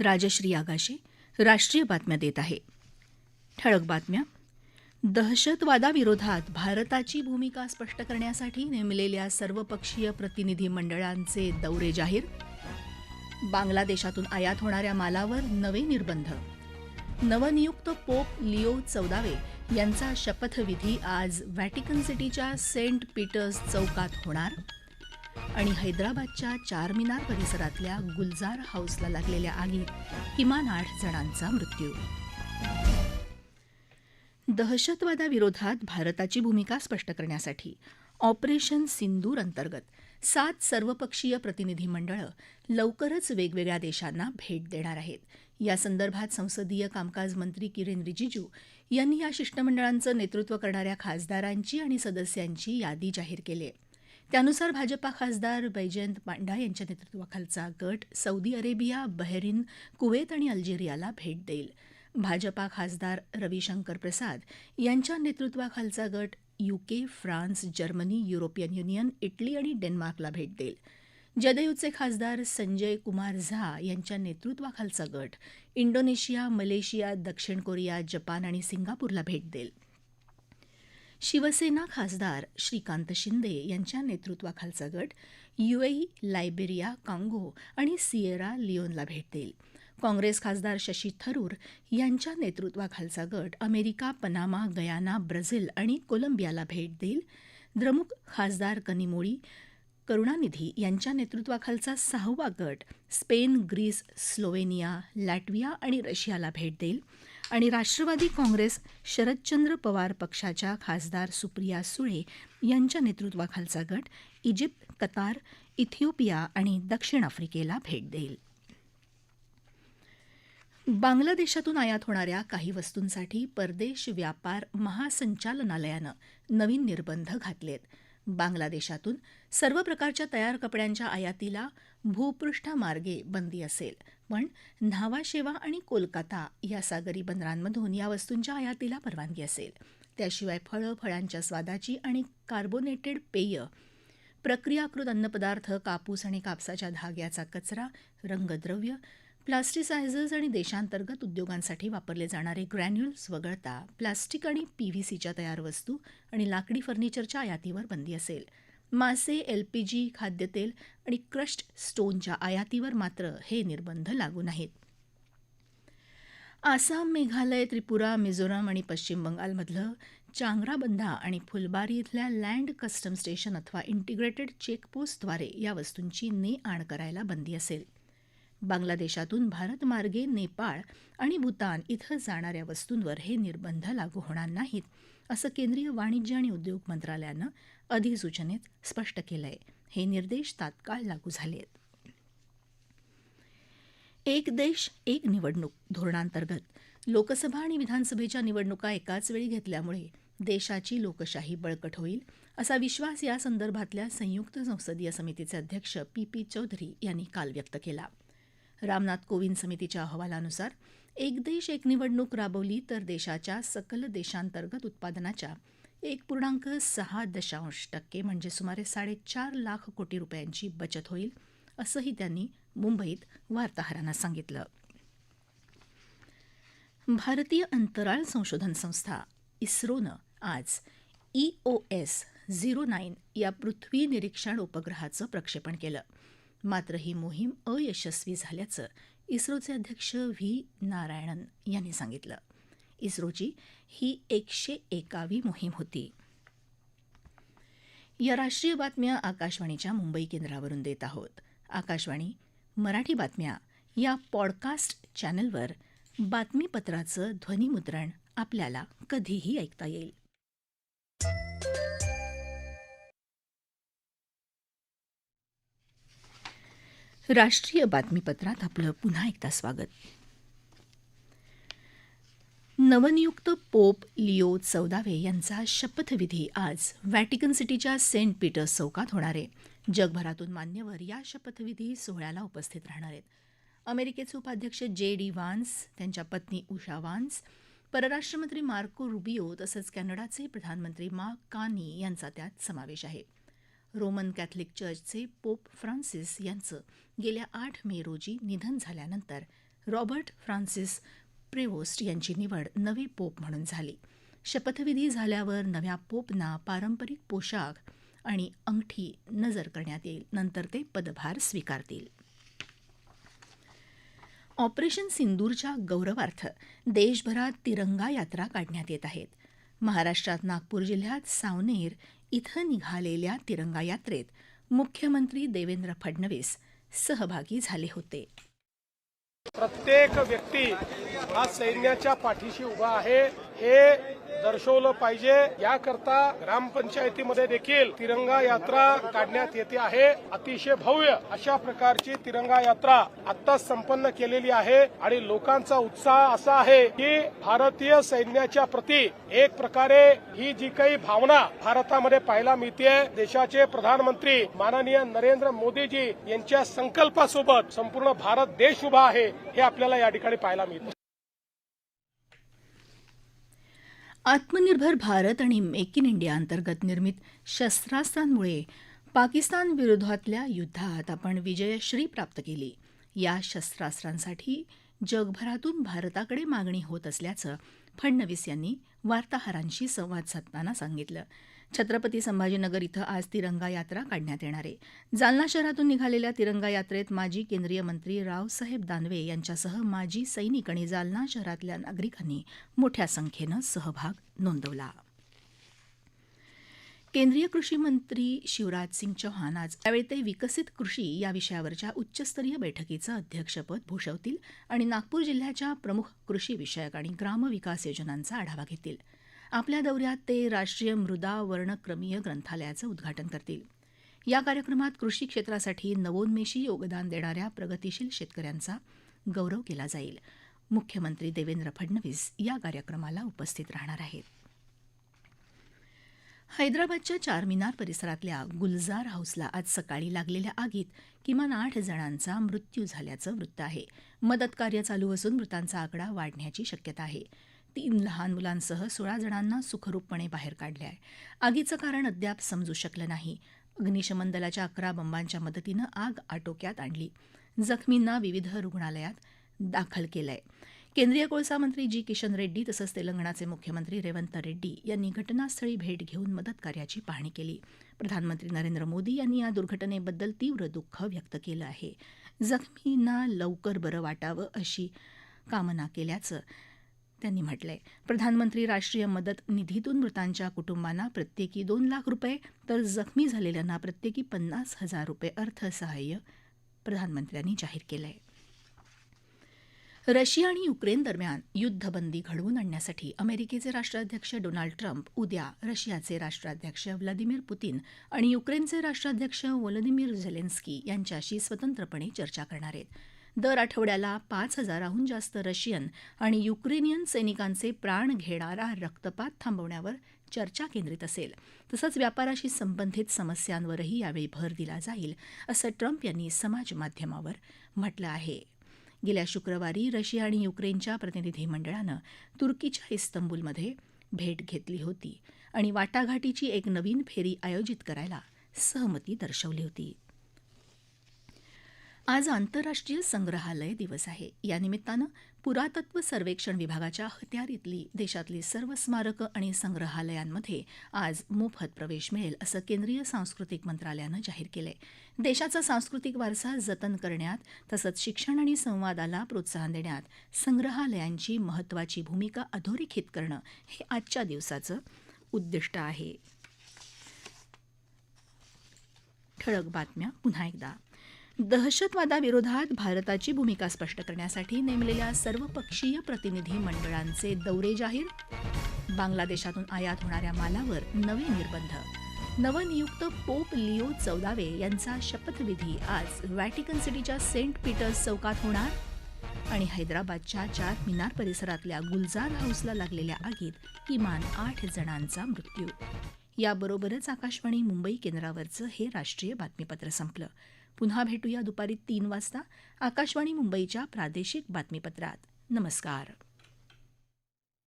राजश्री आगाशे राष्ट्रीय बातम्या देत आहे. ठळक बातम्या. दहशतवादाविरोधात भारताची भूमिका स्पष्ट करण्यासाठी नेमलेल्या सर्वपक्षीय प्रतिनिधी मंडळांचे दौरे जाहीर. बांगलादेशातून आयात होणाऱ्या मालावर नवे निर्बंध. नवनियुक्त पोप लिओ चौदावे यांचा शपथविधी आज व्हॅटिकन सिटीच्या सेंट पीटर्स चौकात होणार. आणि हैदराबादच्या चारमिनार परिसरातल्या गुलजार हाऊसला लागलेल्या आगीत किमान आठ जणांचा मृत्यू. दहशतवादाविरोधात भारताची भूमिका स्पष्ट करण्यासाठी ऑपरेशन सिंदूर अंतर्गत सात सर्वपक्षीय प्रतिनिधी मंडळं लवकरच वेगवेगळ्या देशांना भेट देणार आहेत. या संदर्भात संसदीय कामकाज मंत्री किरेन रिजिजू यांनी या शिष्टमंडळांचं नेतृत्व करणाऱ्या खासदारांची आणि सदस्यांची यादी जाहीर केली आहे. त्यानुसार भाजपा खासदार बैजयंत पांडा यांच्या नेतृत्वाखालचा गट सौदी अरेबिया बहरीन कुवेत आणि अल्जेरियाला भेट देईल. भाजपा खासदार रविशंकर प्रसाद यांच्या नेतृत्वाखालचा गट UK France Germany European Union Italy आणि डेन्मार्कला भेट देईल. जदयूचे खासदार संजय कुमार झा यांच्या नेतृत्वाखालचा गट इंडोनेशिया मलेशिया दक्षिण कोरिया जपान आणि सिंगापूरला भेट देईल. शिवसेना खासदार श्रीकांत शिंदे यांच्या नेतृत्वाखालचा गट युएई लायबेरिया कांगो आणि सिएरा लिओनला भेट देईल. काँग्रेस खासदार शशी थरूर यांच्या नेतृत्वाखालचा गट अमेरिका पनामा गयाना ब्राझील आणि कोलंबियाला भेट देईल. द्रमुक खासदार कनिमोळी करुणानिधी यांच्या नेतृत्वाखालचा सहावा गट स्पेन ग्रीस स्लोवेनिया लॅटविया आणि रशियाला भेट देईल. आणि राष्ट्रवादी काँग्रेस शरदचंद्र पवार पक्षाच्या खासदार सुप्रिया सुळे यांच्या नेतृत्वाखालचा गट इजिप्त कतार इथिओपिया आणि दक्षिण आफ्रिकेला भेट देईल. बांगलादेशातून आयात होणाऱ्या काही वस्तूंसाठी परदेश व्यापार महासंचालनालयानं नवीन निर्बंध घातलेत. बांगलादेशातून सर्व प्रकारच्या तयार कपड्यांच्या आयातीला भूपृष्ठामार्गे बंदी असेल. पण न्हावाशेवा आणि कोलकाता या सागरी बंदरांमधून या वस्तूंच्या आयातीला परवानगी असेल. त्याशिवाय फळं फळांच्या स्वादाची आणि कार्बोनेटेड पेय प्रक्रियाकृत अन्नपदार्थ कापूस आणि कापसाच्या धाग्याचा कचरा रंगद्रव्य प्लास्टिसायझर्स आणि देशांतर्गत उद्योगांसाठी वापरले जाणारे ग्रॅन्युल्स वगळता प्लास्टिक आणि पीव्हीसीच्या तयार वस्तू आणि लाकडी फर्निचरच्या आयातीवर बंदी असेल. मासे एलपीजी खाद्यतेल आणि क्रश्ड स्टोनच्या आयातीवर मात्र हे निर्बंध लागू नाहीत. आसाम मेघालय त्रिपुरा मिझोराम आणि पश्चिम बंगालमधलं चांगराबंधा आणि फुलबारी इथल्या लँड कस्टम स्टेशन अथवा इंटिग्रेटेड चेकपोस्टद्वारे या वस्तूंची ने आण करायला बंदी असेल. बांगलादेशातून भारतमार्गे नेपाळ आणि भूतान इथं जाणाऱ्या वस्तूंवर हे निर्बंध लागू होणार नाहीत असं केंद्रीय वाणिज्य आणि उद्योग मंत्रालयानं अधिसूचनेत स्पष्ट केलंय. हे निर्देश तात्काळ लागू झाले एक देश एक निवडणूक धोरणांतर्गत. लोकसभा आणि विधानसभेच्या निवडणुका एकाच वेळी घेतल्यामुळे देशाची लोकशाही बळकट होईल असा विश्वास या संदर्भातल्या संयुक्त संसदीय समितीचे अध्यक्ष पी पी चौधरी यांनी काल व्यक्त केला. रामनाथ कोविंद समितीच्या अहवालानुसार एक देश एक निवडणूक राबवली तर देशाच्या सकल देशांतर्गत उत्पादनाच्या एक पूर्णांक सहा दशांश टक्के म्हणजे सुमारे साडेचार लाख कोटी रुपयांची बचत होईल असंही त्यांनी मुंबईत वार्ताहरांना सांगितलं. भारतीय अंतराळ संशोधन संस्था इस्रोनं आज E O S zero nine या पृथ्वी निरीक्षण उपग्रहाचं प्रक्षेपण केलं. मात्र ही मोहीम अयशस्वी झाल्याचं इस्रोचे अध्यक्ष व्ही नारायणन यांनी सांगितलं. इस्रोची ही एकशे एकावी मोहीम होती. या राष्ट्रीय बातम्या आकाशवाणीच्या मुंबई केंद्रावरून देत आहोत. आकाशवाणी मराठी बातम्या या पॉडकास्ट चॅनलवर बातमीपत्राचं ध्वनिमुद्रण आपल्याला कधीही ऐकता येईल. राष्ट्रीय बातमीपत्रात आपलं पुन्हा एकदा स्वागत. नवनियुक्त पोप लिओ चौदावे यांचा शपथविधी आज व्हॅटिकन सिटीच्या सेंट पीटर्स चौकात होणार आहे. जगभरातून मान्यवर या शपथविधी सोहळ्याला उपस्थित राहणार आहेत. अमेरिकेचे उपाध्यक्ष जे डी वान्स त्यांच्या पत्नी उषा वान्स परराष्ट्रमंत्री मार्को रुबिओ तसंच कॅनडाचे प्रधानमंत्री मा कानी यांचा त्यात समावेश आहे. रोमन कॅथलिक चर्चचे पोप फ्रान्सिस यांचं गेल्या आठ मे रोजी निधन झाल्यानंतर रॉबर्ट फ्रान्सिस प्रेवोस्ट यांची निवड नवे पोप म्हणून झाली. शपथविधी झाल्यावर नव्या पोपना पारंपरिक पोशाख आणि अंगठी नजर करण्यात येईल. नंतर ते पदभार स्वीकारतील. ऑपरेशन सिंदूरच्या गौरवार्थ देशभरात तिरंगा यात्रा काढण्यात येत आहेत. महाराष्ट्रात नागपूर जिल्ह्यात सावनेर इथं निघालेल्या तिरंगा यात्रेत मुख्यमंत्री देवेंद्र फडणवीस सहभागी झाले होते. प्रत्येक व्यक्ती हा सैन्याच्या पाठीशी उभा आहे. हे दर्शवलं पाहिजे. याकरता ग्रामपंचायतीमध्ये देखील तिरंगा यात्रा काढण्यात येते आहे. अतिशय भव्य अशा प्रकारची तिरंगा यात्रा आताच संपन्न केलेली आहे आणि लोकांचा उत्साह असा आहे की भारतीय सैन्याच्या प्रती एक प्रकारे ही जी काही भावना भारतामध्ये पाहायला मिळते देशाचे प्रधानमंत्री माननीय नरेंद्र मोदीजी यांच्या संकल्पासोबत संपूर्ण भारत देश उभा आहे हे आपल्याला या ठिकाणी पाहायला मिळतं. आत्मनिर्भर भारत आणि मेक इन इंडिया अंतर्गत निर्मित शस्त्रास्त्रांमुळे पाकिस्तान विरोधातल्या युद्धात आपण विजयश्री प्राप्त केली. या शस्त्रास्त्रांसाठी जगभरातून भारताकडे मागणी होत असल्याचं फडणवीस यांनी वार्ताहरांशी संवाद साधताना सांगितलं. छत्रपती संभाजीनगर इथं आज तिरंगा यात्रा काढण्यात येणार आहे. जालना शहरातून निघालेल्या तिरंगा यात्रेत माजी केंद्रीय मंत्री रावसाहेब दानवे यांच्यासह माजी सैनिक आणि जालना शहरातल्या नागरिकांनी मोठ्या संख्येनं सहभाग नोंदवला. केंद्रीय कृषी मंत्री शिवराज सिंग चौहान आज यावेळी ते विकसित कृषी या विषयावरच्या उच्चस्तरीय बैठकीचं अध्यक्षपद भूषवतील आणि नागपूर जिल्ह्याच्या प्रमुख कृषी विषयक आणि ग्रामविकास योजनांचा आढावा घेतील. आपल्या दौऱ्यात ते राष्ट्रीय मृदा वर्णक्रमीय ग्रंथालयाचं उद्घाटन करतील. या कार्यक्रमात कृषी क्षेत्रासाठी नवोन्मेषी योगदान देणाऱ्या प्रगतीशील शेतकऱ्यांचा गौरव केला जाईल. मुख्यमंत्री देवेंद्र फडणवीस या कार्यक्रमाला उपस्थित राहणार आहेत. हैदराबादच्या चारमिनार परिसरातल्या गुलजार हाऊसला आज सकाळी लागलेल्या आगीत किमान आठ जणांचा मृत्यू झाल्याचं वृत्त आहे. मदतकार्य चालू असून मृतांचा आकडा वाढण्याची शक्यता आहे. तीन लहान मुलांसह सोळा जणांना सुखरूपपणे बाहेर काढले आहे. आगीचं कारण अद्याप समजू शकलं नाही. अग्निशमन दलाच्या अकरा बंबांच्या मदतीनं आग आटोक्यात आणली. जखमींना विविध रुग्णालयात दाखल केलंय. केंद्रीय कोळसा मंत्री जी. किशन रेड्डी तसंच तेलंगणाचे मुख्यमंत्री रेवंत रेड्डी यांनी घटनास्थळी भेट घेऊन मदत कार्याची पाहणी केली. प्रधानमंत्री नरेंद्र मोदी यांनी या दुर्घटनेबद्दल तीव्र दुःख व्यक्त केलं आहे. जखमींना लवकर बरं वाटावं अशी कामना केल्याचं त्यांनी म्हटलंय. प्रधानमंत्री राष्ट्रीय मदत निधीतून मृतांच्या कुटुंबांना प्रत्येकी दोन लाख रुपये तर जखमी झालेल्यांना प्रत्येकी पन्नास हजार रुपये अर्थसहाय्य प्रधानमंत्र्यांनी जाहीर केलंय. रशिया आणि युक्रेन दरम्यान युद्धबंदी घडवून आणण्यासाठी अमेरिकेचे राष्ट्राध्यक्ष डोनाल्ड ट्रम्प उद्या रशियाचे राष्ट्राध्यक्ष व्लादिमीर पुतीन आणि युक्रेनचे राष्ट्राध्यक्ष व्लादिमीर झेलेन्स्की यांच्याशी स्वतंत्रपणे चर्चा करणार आहेत. दर आठवड्याला पाच हजाराहून जास्त रशियन आणि युक्रेनियन सैनिकांचे प्राण घेणारा रक्तपात थांबवण्यावर चर्चा केंद्रित असेल. तसंच व्यापाराशी संबंधित समस्यांवरही यावेळी भर दिला जाईल असं ट्रम्प यांनी समाजमाध्यमावर म्हटलं आहे. गेल्या शुक्रवारी रशिया आणि युक्रेनच्या प्रतिनिधी मंडळानं तुर्कीच्या इस्तंबूलमध्ये भेट घेतली होती आणि वाटाघाटीची एक नवीन फेरी आयोजित करायला सहमती दर्शवली होती. आज आंतरराष्ट्रीय संग्रहालय दिवस आहे. या निमित्तानं पुरातत्व सर्वेक्षण विभागाच्या हत्यारीतली देशातली सर्व स्मारकं आणि संग्रहालयांमध्ये आज मोफत प्रवेश मिळेल असं केंद्रीय सांस्कृतिक मंत्रालयानं जाहीर केलं आहे देशाचा सांस्कृतिक वारसा जतन करण्यात तसंच शिक्षण आणि संवादाला प्रोत्साहन देण्यात संग्रहालयांची महत्त्वाची भूमिका अधोरेखित करणं हे आजच्या दिवसाचं उद्दिष्ट आहे. ठळक बातम्या पुन्हा एकदा. दहशतवादाविरोधात भारताची भूमिका स्पष्ट करण्यासाठी नेमलेल्या सर्वपक्षीय प्रतिनिधी मंडळांचे दौरे जाहीर. बांगलादेशातून आयात होणाऱ्या मालावर नवे निर्बंध. नवनियुक्त पोप लिओ चौदावे यांचा शपथविधी आज व्हॅटिकन सिटीच्या सेंट पीटर्स चौकात होणार. आणि हैदराबादच्या चार मिनार परिसरातल्या गुलजार हाऊसला लागलेल्या आगीत किमान आठ जणांचा मृत्यू. याबरोबरच आकाशवाणी मुंबई केंद्रावरचं हे राष्ट्रीय बातमीपत्र संपलं. पुन्हा भेटूया दुपारी तीन वाजता आकाशवाणी मुंबईच्या प्रादेशिक बातमीपत्रात. नमस्कार.